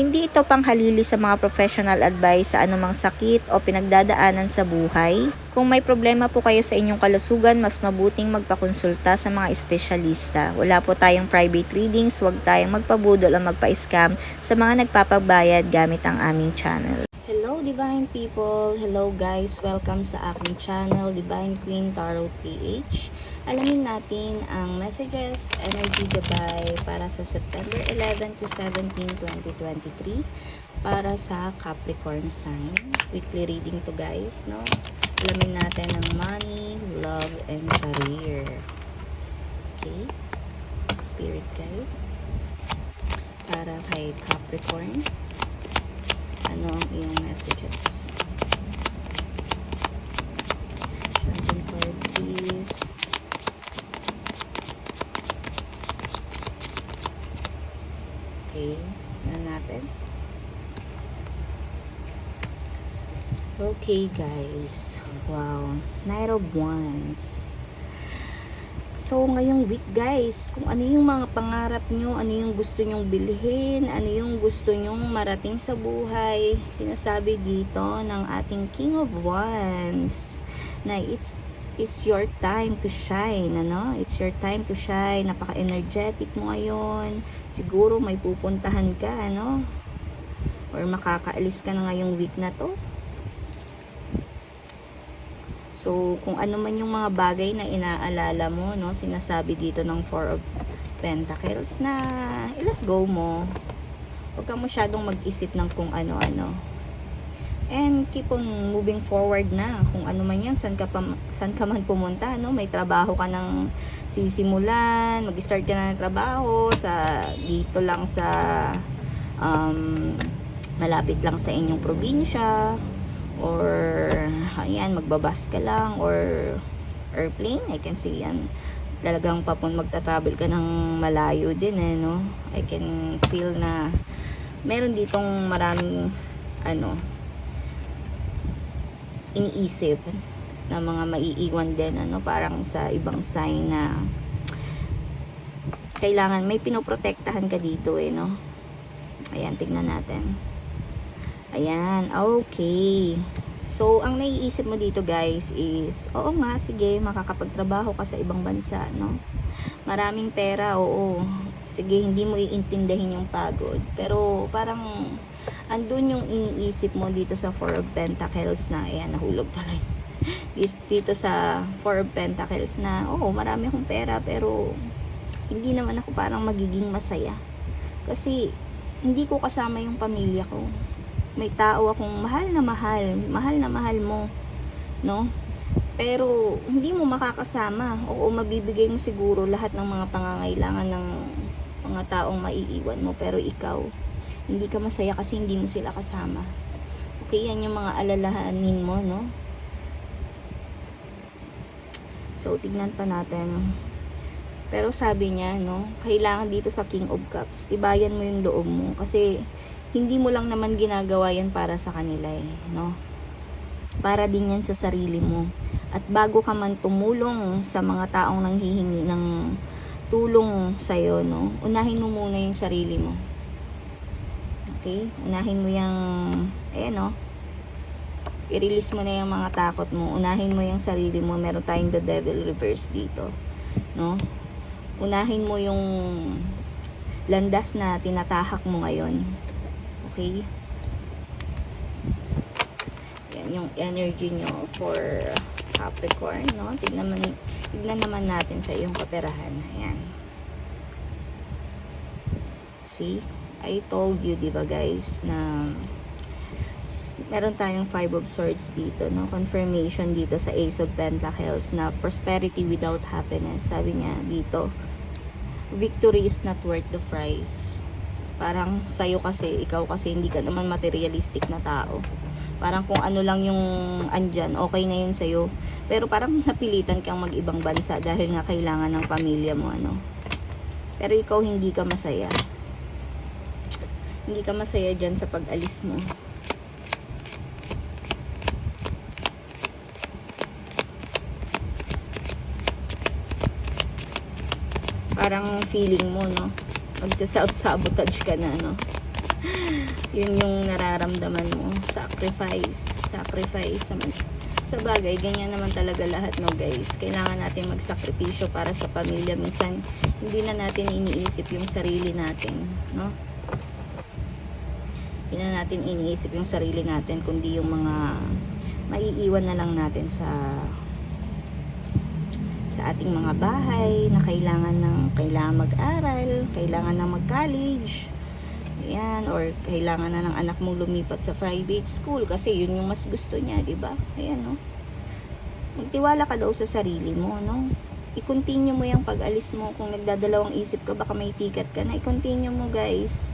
Hindi ito panghalili sa mga professional advice sa anumang sakit o pinagdadaanan sa buhay. Kung may problema po kayo sa inyong kalusugan, mas mabuting magpakonsulta sa mga espesyalista. Wala po tayong private readings, huwag tayong magpabudol o magpa-scam sa mga nagpapagbayad gamit ang aming channel. Hello Divine People! Hello guys! Welcome sa aking channel, Divine Queen Tarot PH. Alamin natin ang messages, energy gabay para sa September 11 to 17, 2023 para sa Capricorn sign. Weekly reading to guys, no? Alamin natin ang money, love, and career. Okay? Spirit guide. Para kay Capricorn. Ano ang iyong messages? Champion card, please. Okay. Ano natin? Okay, guys. Wow. Knight of Wands. So, ngayong week, guys, kung ano yung mga pangarap nyo, ano yung gusto nyong bilhin, ano yung gusto nyong marating sa buhay, sinasabi dito ng ating King of Wands na it's is your time to shine, ano? It's your time to shine. Napaka-energetic mo ngayon. Siguro may pupuntahan ka, ano? Or makakaalis ka na ngayong week na to. So, kung ano man yung mga bagay na inaalala mo, no, sinasabi dito ng Four of Pentacles na i-let go mo. Huwag ka masyadong mag-isip ng kung ano-ano. And keep on moving forward na. Kung ano man yan, saan ka, pa, saan ka man pumunta, no? May trabaho ka ng sisimulan, mag-start ka na ng trabaho sa, dito lang sa, um, malapit lang sa inyong probinsya, or ayan magbabas ka lang or airplane I can see yan talagang papun magta-travel ka ng malayo din eh no I can feel na meron ditong maraming ano iniisip na mga maiiwan din ano parang sa ibang sign na kailangan may pinoprotektahan ka dito eh no ayan tignan natin Ayan, okay. So, ang naiisip mo dito guys is, oo nga, sige, makakapagtrabaho ka sa ibang bansa, no? Maraming pera, oo. Sige, hindi mo iintindihin yung pagod. Pero, parang, andun yung iniisip mo dito sa Four of Pentacles na, ayan, nahulog tuloy. Dito sa Four of Pentacles na, oo, marami akong pera, pero, hindi naman ako parang magiging masaya. Kasi, hindi ko kasama yung pamilya ko may tao akong mahal na mahal, mahal na mahal mo, no? Pero hindi mo makakasama. Oo, mabibigay mo siguro lahat ng mga pangangailangan ng mga taong maiiwan mo, pero ikaw hindi ka masaya kasi hindi mo sila kasama. Okay, yan yung mga alalahanin mo, no? So, tignan pa natin. Pero sabi niya, no, kailangan dito sa King of Cups, tibayan mo yung loob mo. Kasi, hindi mo lang naman ginagawa yan para sa kanila eh, no? Para din yan sa sarili mo. At bago ka man tumulong sa mga taong nanghihingi ng tulong sa'yo, no? Unahin mo muna yung sarili mo. Okay? Unahin mo yung, eh, no? I-release mo na yung mga takot mo. Unahin mo yung sarili mo. Meron tayong the devil reverse dito. No? Unahin mo yung landas na tinatahak mo ngayon Okay? Yan yung energy nyo for Capricorn, no? Tignan, man, tignan naman natin sa iyong kaperahan. Ayan. See? I told you, di ba guys, na meron tayong Five of Swords dito, no? Confirmation dito sa Ace of Pentacles na prosperity without happiness. Sabi niya dito, victory is not worth the price. Parang sa'yo kasi, ikaw kasi hindi ka naman materialistic na tao. Parang kung ano lang yung andyan, okay na yun sa'yo. Pero parang napilitan kang mag-ibang bansa dahil nga kailangan ng pamilya mo, ano. Pero ikaw hindi ka masaya. Hindi ka masaya dyan sa pag-alis mo. Parang feeling mo, no? Magsa-self-sabotage ka na, no? Yun yung nararamdaman mo. Sacrifice. Sacrifice. Sa bagay, ganyan naman talaga lahat, no guys. Kailangan natin magsakripisyo para sa pamilya. Minsan, hindi na natin iniisip yung sarili natin, no? Hindi na natin iniisip yung sarili natin, kundi yung mga maiiwan na lang natin sa sa ating mga bahay na kailangan ng kailangan mag-aral, kailangan na mag-college. Ayan, or kailangan na ng anak mong lumipat sa private school kasi yun yung mas gusto niya, 'di ba? Ayan, no. Magtiwala ka daw sa sarili mo, no? I-continue mo yung pag-alis mo kung nagdadalawang isip ka baka may ticket ka na i-continue mo, guys.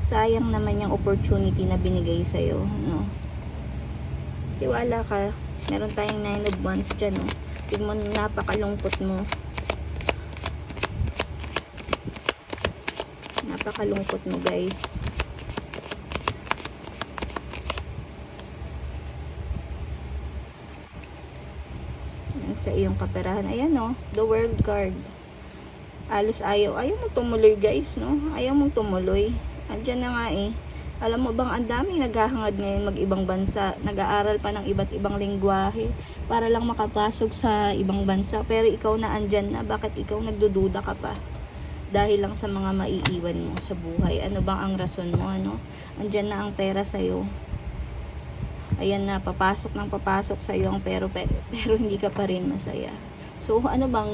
Sayang naman yung opportunity na binigay sa no? Tiwala ka. Meron tayong 9 of wands dyan, no? Tingnan mo, napakalungkot mo. Napakalungkot mo, guys. Yan sa iyong kaperahan. Ayan, no? The world card. Alos ayaw. Ayaw mo tumuloy, guys, no? Ayaw mong tumuloy. Andyan na nga, eh. Alam mo bang ang daming naghahangad ngayon mag-ibang bansa, nag-aaral pa ng iba't ibang lingwahe para lang makapasok sa ibang bansa. Pero ikaw na andyan na, bakit ikaw nagdududa ka pa? Dahil lang sa mga maiiwan mo sa buhay. Ano bang ang rason mo, ano? Andyan na ang pera sa'yo. Ayan na, papasok ng papasok sa'yo ang pero, pero, pero hindi ka pa rin masaya. So, ano bang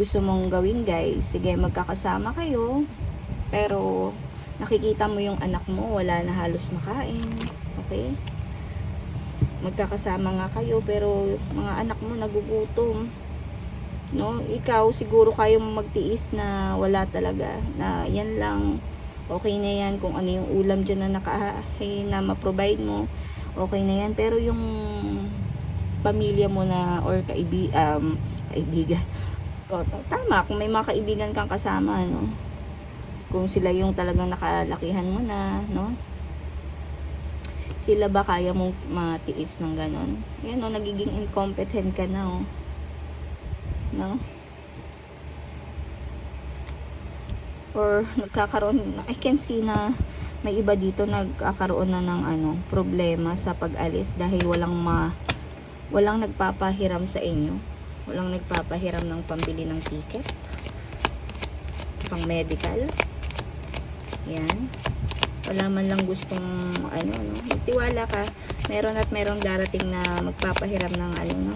gusto mong gawin, guys? Sige, magkakasama kayo. Pero, nakikita mo yung anak mo, wala na halos makain. Okay? Magkakasama nga kayo, pero mga anak mo nagugutom. No? Ikaw, siguro kayo magtiis na wala talaga. Na yan lang, okay na yan. Kung ano yung ulam dyan na nakahay na ma-provide mo, okay na yan. Pero yung pamilya mo na, or kaibi, um, kaibigan, o, tama, kung may mga kaibigan kang kasama, no? Kung sila yung talagang nakalakihan mo na, no? Sila ba kaya mong matiis ng ganon? Yan, no? Nagiging incompetent ka na, oh. No? Or nagkakaroon, I can see na may iba dito nagkakaroon na ng ano, problema sa pag-alis dahil walang ma walang nagpapahiram sa inyo. Walang nagpapahiram ng pambili ng ticket pang medical yan. Wala man lang gustong ano, no. Magtiwala ka. Meron at meron darating na magpapahiram ng ano, no.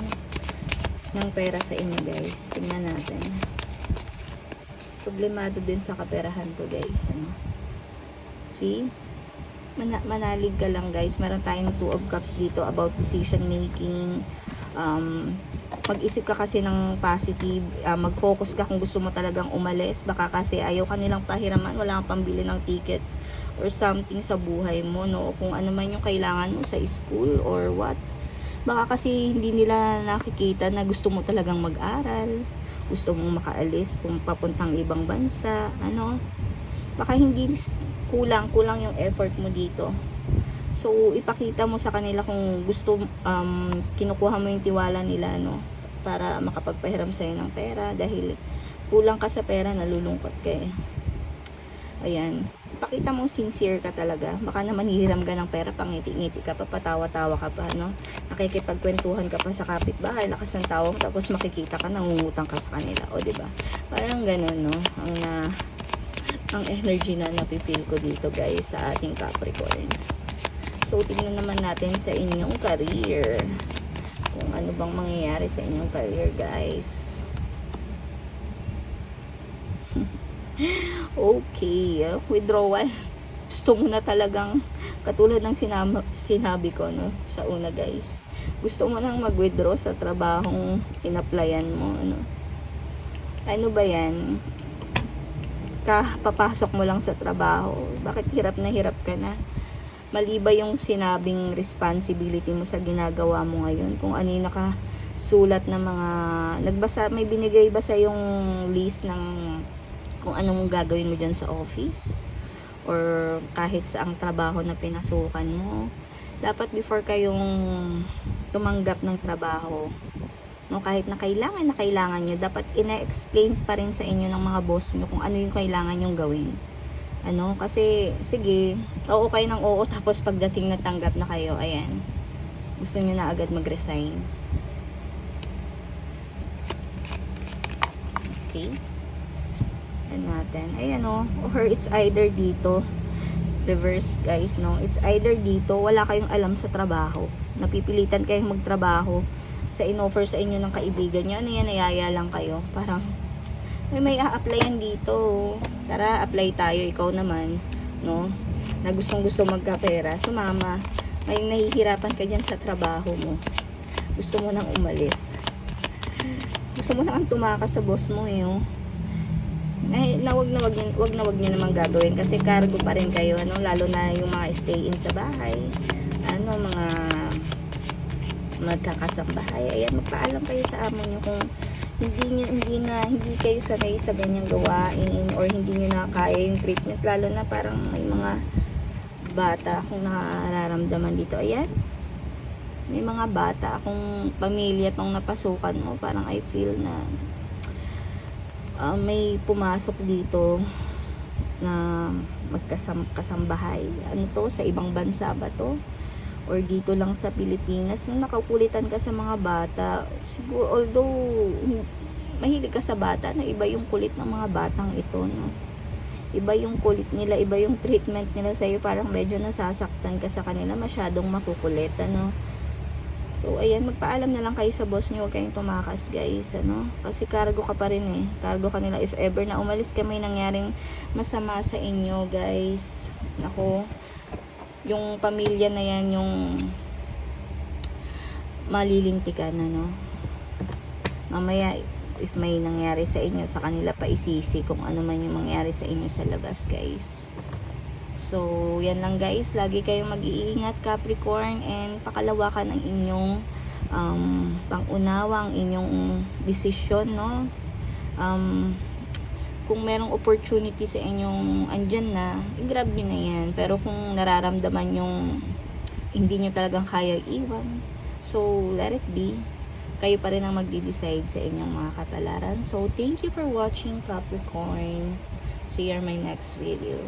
ng pera sa inyo, guys. Tingnan natin. Problemado din sa kaperahan ko, guys. Ano. See? Mana manalig ka lang, guys. Meron tayong two of cups dito about decision making. Um, mag-isip ka kasi ng positive, uh, mag-focus ka kung gusto mo talagang umalis, baka kasi ayaw ka nilang pahiraman, wala kang pambili ng ticket or something sa buhay mo, no? Kung ano man yung kailangan mo sa school or what. Baka kasi hindi nila nakikita na gusto mo talagang mag-aral, gusto mong makaalis, papuntang ibang bansa, ano. Baka hindi kulang, kulang yung effort mo dito. So, ipakita mo sa kanila kung gusto, um, kinukuha mo yung tiwala nila, no? para makapagpahiram sa'yo ng pera dahil kulang ka sa pera, nalulungkot ka eh. Ayan. Pakita mo sincere ka talaga. Baka naman hihiram ka ng pera, pangiti-ngiti ka pa, patawa-tawa ka pa, no? Nakikipagkwentuhan ka pa sa kapitbahay, lakas ng tawag, tapos makikita ka, nangungutang ka sa kanila. O, di ba Parang ganun, no? Ang na, ang energy na napipil ko dito, guys, sa ating Capricorn. So, tingnan naman natin sa inyong career. Kung ano bang mangyayari sa inyong career guys. Okay uh, withdrawal. Gusto mo na talagang katulad ng sinama, sinabi ko no sa una guys. Gusto mo nang mag-withdraw sa trabahong in-applyan mo ano ano ba yan? Ka papasok mo lang sa trabaho. Bakit hirap na hirap ka na mali ba yung sinabing responsibility mo sa ginagawa mo ngayon? Kung ano yung nakasulat ng mga nagbasa may binigay ba sa yung list ng kung anong gagawin mo dyan sa office? Or kahit sa ang trabaho na pinasukan mo? Dapat before kayong tumanggap ng trabaho no kahit na kailangan na kailangan nyo dapat ina-explain pa rin sa inyo ng mga boss nyo kung ano yung kailangan nyong gawin ano kasi sige oo kayo ng oo tapos pagdating na tanggap na kayo ayan gusto nyo na agad mag-resign okay Yan natin. Ayan o. Or it's either dito. Reverse guys, no? It's either dito. Wala kayong alam sa trabaho. Napipilitan kayong magtrabaho sa inoffer sa inyo ng kaibigan nyo. Ano yan? Lang kayo. Parang, may may a-applyan dito. Tara, apply tayo. Ikaw naman. No? Na gustong gusto magkapera. Sumama. Ngayong nahihirapan ka dyan sa trabaho mo. Gusto mo nang umalis. Gusto mo nang tumakas sa boss mo eh. Oh na, na wag na wag wag na wag nyo naman gagawin kasi cargo pa rin kayo ano lalo na yung mga stay in sa bahay ano mga magkakasambahay ayan magpaalam kayo sa amo nyo kung hindi nyo, hindi na hindi kayo sanay sa ganyang gawain or hindi nyo na kaya yung treatment lalo na parang may mga bata akong nararamdaman dito ayan may mga bata akong pamilya tong napasukan mo parang I feel na uh, may pumasok dito na magkasam kasambahay. Ano to? Sa ibang bansa ba to? Or dito lang sa Pilipinas. Nung nakaukulitan ka sa mga bata, siguro, although mahilig ka sa bata, na iba yung kulit ng mga batang ito, no? Iba yung kulit nila, iba yung treatment nila sa'yo, parang medyo nasasaktan ka sa kanila, masyadong makukulit, ano? So, ayan, magpaalam na lang kayo sa boss nyo. Huwag kayong tumakas, guys. Ano? Kasi cargo ka pa rin eh. Cargo ka nila if ever na umalis ka may nangyaring masama sa inyo, guys. Ako, yung pamilya na yan, yung malilintikan, ano? Mamaya, if may nangyari sa inyo, sa kanila pa isisi kung ano man yung mangyari sa inyo sa labas, guys. So, yan lang guys. Lagi kayong mag-iingat Capricorn and pakalawakan ang inyong um, pangunawa, ang inyong desisyon, no? Um, kung merong opportunity sa inyong andyan na, i-grab nyo na yan. Pero kung nararamdaman yung hindi nyo talagang kaya iwan, so let it be. Kayo pa rin ang magde-decide sa inyong mga katalaran. So, thank you for watching Capricorn. See you in my next video.